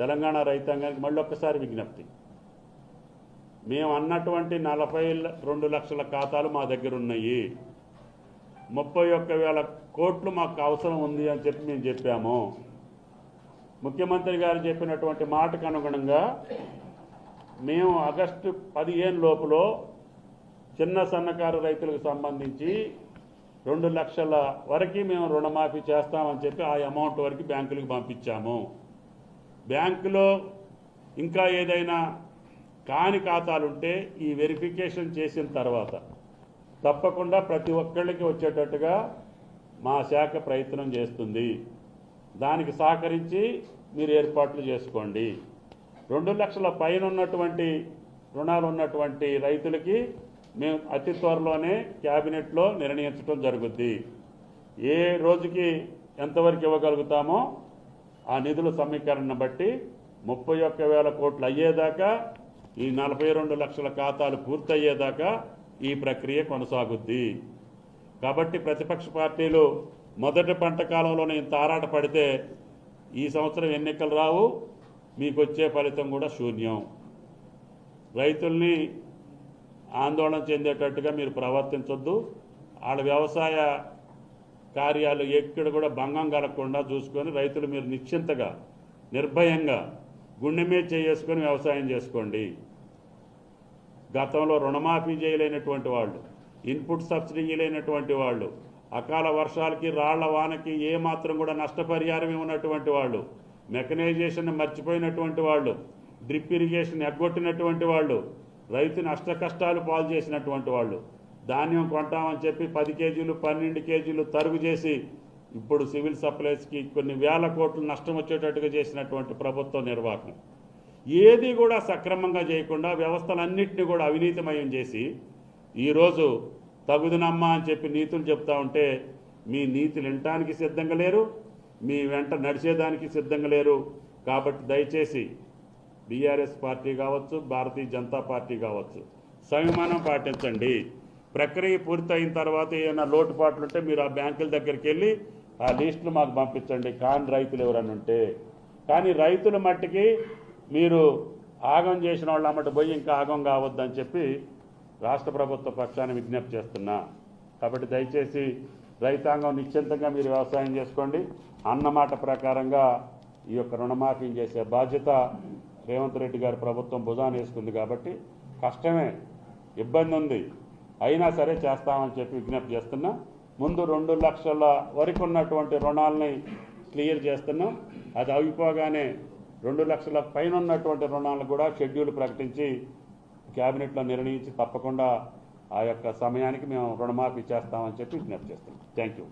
తెలంగాణ రైతాంగానికి మళ్ళీ ఒక్కసారి విజ్ఞప్తి. మేము అన్నటువంటి నలభై రెండు లక్షల ఖాతాలు మా దగ్గర ఉన్నాయి. ముప్పై ఒక్క వేల కోట్లు మాకు అవసరం ఉంది అని చెప్పి మేము చెప్పాము. ముఖ్యమంత్రి గారు చెప్పినటువంటి మాటకు అనుగుణంగా మేము ఆగస్టు పదిహేను లోపల చిన్న సన్నకారు రైతులకు సంబంధించి రెండు లక్షల వరకు మేము రుణమాఫీ చేస్తామని చెప్పి ఆ అమౌంట్ వరకు బ్యాంకులకు పంపించాము. బ్యాంకులో ఇంకా ఏదైనా కాని ఖాతాలుంటే ఈ వెరిఫికేషన్ చేసిన తర్వాత తప్పకుండా ప్రతి ఒక్కళ్ళకి వచ్చేటట్టుగా మా శాఖ ప్రయత్నం చేస్తుంది. దానికి సహకరించి మీరు ఏర్పాట్లు చేసుకోండి. రెండు లక్షల పైన ఉన్నటువంటి రుణాలు ఉన్నటువంటి రైతులకి మేము అతి త్వరలోనే క్యాబినెట్లో నిర్ణయించడం జరుగుద్ది. ఏ రోజుకి ఎంతవరకు ఇవ్వగలుగుతామో ఆ నిధుల సమీకరణను బట్టి ముప్పై ఒక్క వేల కోట్లు అయ్యేదాకా ఈ నలభై రెండు లక్షల ఖాతాలు పూర్తయ్యేదాకా ఈ ప్రక్రియ కొనసాగుద్ది. కాబట్టి ప్రతిపక్ష పార్టీలు మొదటి పంట కాలంలోనే ఇంత ఆరాట పడితే ఈ సంవత్సరం ఎన్నికలు రావు మీకు వచ్చే ఫలితం కూడా శూన్యం. రైతుల్ని ఆందోళన చెందేటట్టుగా మీరు ప్రవర్తించొద్దు. వాళ్ళ వ్యవసాయ కార్యాలు ఎక్కడ కూడా భంగం కలగకుండా చూసుకొని రైతులు మీరు నిశ్చింతగా నిర్భయంగా గుండె మీద చేసుకొని వ్యవసాయం చేసుకోండి. గతంలో రుణమాఫీ చేయలేనటువంటి వాళ్ళు ఇన్పుట్ సబ్సిడీ ఇవ్వలేనటువంటి వాళ్ళు అకాల వర్షాలకి రాళ్ళ వానకి ఏ మాత్రం కూడా నష్టపరిహారం ఉన్నటువంటి వాళ్ళు మెకనైజేషన్ మర్చిపోయినటువంటి వాళ్ళు డ్రిప్ ఇరిగేషన్ ఎగ్గొట్టినటువంటి వాళ్ళు రైతు నష్ట కష్టాలు పాలు చేసినటువంటి వాళ్ళు ధాన్యం కొంటామని చెప్పి పది కేజీలు పన్నెండు కేజీలు తరుగు చేసి ఇప్పుడు సివిల్ సప్లైస్కి కొన్ని వేల కోట్లు నష్టం వచ్చేటట్టుగా చేసినటువంటి ప్రభుత్వ నిర్వాహకం. ఏది కూడా సక్రమంగా చేయకుండా వ్యవస్థలన్నింటినీ కూడా అవినీతిమయం చేసి ఈరోజు తగుదనమ్మా అని చెప్పి నీతులు చెప్తా ఉంటే మీ నీతులు వినటానికి సిద్ధంగా లేరు మీ వెంట నడిచేదానికి సిద్ధంగా లేరు. కాబట్టి దయచేసి బీఆర్ఎస్ పార్టీ కావచ్చు భారతీయ జనతా పార్టీ కావచ్చు సంయమానం పాటించండి. ప్రక్రియ పూర్తయిన తర్వాత ఏమైనా లోటుపాట్లు ఉంటే మీరు ఆ బ్యాంకుల దగ్గరికి వెళ్ళి ఆ లిస్టులు మాకు పంపించండి. కాని రైతులు ఎవరన్నా ఉంటే. కానీ రైతుల మట్టికి మీరు ఆగం చేసిన వాళ్ళ అమ్మటి పోయి ఇంకా ఆగం కావద్దని చెప్పి రాష్ట్ర ప్రభుత్వ పక్షాన్ని విజ్ఞప్తి చేస్తున్నా. కాబట్టి దయచేసి రైతాంగం నిశ్చింతంగా మీరు వ్యవసాయం చేసుకోండి. అన్నమాట ప్రకారంగా ఈ యొక్క రుణమాఫీ చేసే బాధ్యత రేవంత్ రెడ్డి గారి ప్రభుత్వం భుజాన్ని వేసుకుంది కాబట్టి కష్టమే. ఇబ్బంది ఉంది. అయినా సరే చేస్తామని చెప్పి విజ్ఞప్తి చేస్తున్నా. ముందు రెండు లక్షల వరకు ఉన్నటువంటి రుణాలని క్లియర్ చేస్తున్నాం. అది అయిపోగానే రెండు లక్షల పైన ఉన్నటువంటి రుణాలను కూడా షెడ్యూల్ ప్రకటించి క్యాబినెట్లో నిర్ణయించి తప్పకుండా ఆ యొక్క సమయానికి మేము రుణమాఫీ చేస్తామని చెప్పి విజ్ఞప్తి చేస్తున్నాం. Thank you.